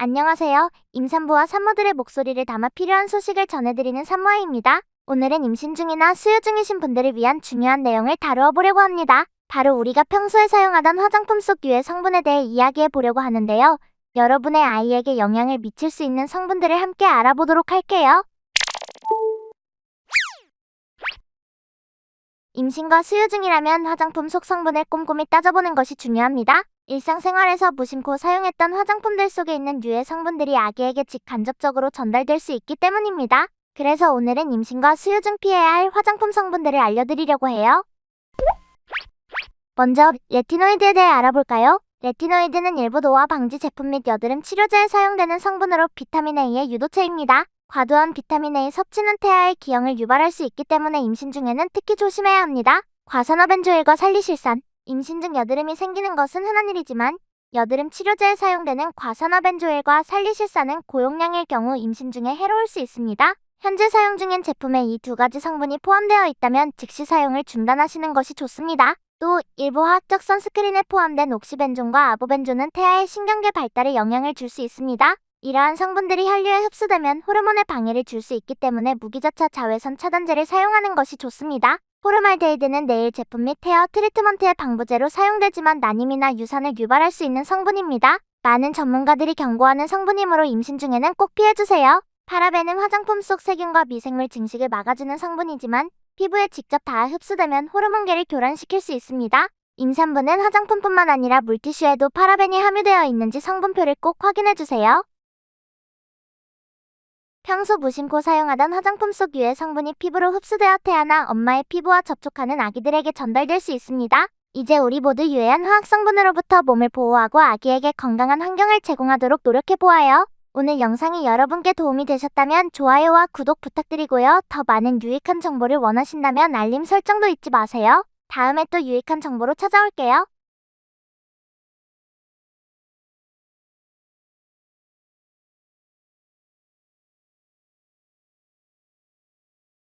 안녕하세요. 임산부와 산모들의 목소리를 담아 필요한 소식을 전해드리는 산모아입니다. 오늘은 임신 중이나 수유 중이신 분들을 위한 중요한 내용을 다루어 보려고 합니다. 바로 우리가 평소에 사용하던 화장품 속 유해 성분에 대해 이야기해 보려고 하는데요. 여러분의 아이에게 영향을 미칠 수 있는 성분들을 함께 알아보도록 할게요. 임신과 수유 중이라면 화장품 속 성분을 꼼꼼히 따져보는 것이 중요합니다. 일상생활에서 무심코 사용했던 화장품들 속에 있는 유해 성분들이 아기에게 직간접적으로 전달될 수 있기 때문입니다. 그래서 오늘은 임신과 수유 중 피해야 할 화장품 성분들을 알려드리려고 해요. 먼저 레티노이드에 대해 알아볼까요? 레티노이드는 일부 노화 방지 제품 및 여드름 치료제에 사용되는 성분으로 비타민 A의 유도체입니다. 과도한 비타민 A 섭취는 태아의 기형을 유발할 수 있기 때문에 임신 중에는 특히 조심해야 합니다. 과산화벤조일과 살리실산, 임신 중 여드름이 생기는 것은 흔한 일이지만 여드름 치료제에 사용되는 과산화벤조일과 살리실산은 고용량일 경우 임신 중에 해로울 수 있습니다. 현재 사용 중인 제품에 이 두 가지 성분이 포함되어 있다면 즉시 사용을 중단하시는 것이 좋습니다. 또 일부 화학적 선스크린에 포함된 옥시벤존과 아보벤존은 태아의 신경계 발달에 영향을 줄 수 있습니다. 이러한 성분들이 혈류에 흡수되면 호르몬에 방해를 줄 수 있기 때문에 무기자차 자외선 차단제를 사용하는 것이 좋습니다. 포르말데이드는 네일 제품 및 헤어 트리트먼트의 방부제로 사용되지만 난임이나 유산을 유발할 수 있는 성분입니다. 많은 전문가들이 경고하는 성분이므로 임신 중에는 꼭 피해주세요. 파라벤은 화장품 속 세균과 미생물 증식을 막아주는 성분이지만 피부에 직접 닿아 흡수되면 호르몬계를 교란시킬 수 있습니다. 임산부는 화장품뿐만 아니라 물티슈에도 파라벤이 함유되어 있는지 성분표를 꼭 확인해주세요. 평소 무심코 사용하던 화장품 속 유해 성분이 피부로 흡수되어 태아나 엄마의 피부와 접촉하는 아기들에게 전달될 수 있습니다. 이제 우리 모두 유해한 화학 성분으로부터 몸을 보호하고 아기에게 건강한 환경을 제공하도록 노력해 보아요. 오늘 영상이 여러분께 도움이 되셨다면 좋아요와 구독 부탁드리고요. 더 많은 유익한 정보를 원하신다면 알림 설정도 잊지 마세요. 다음에 또 유익한 정보로 찾아올게요.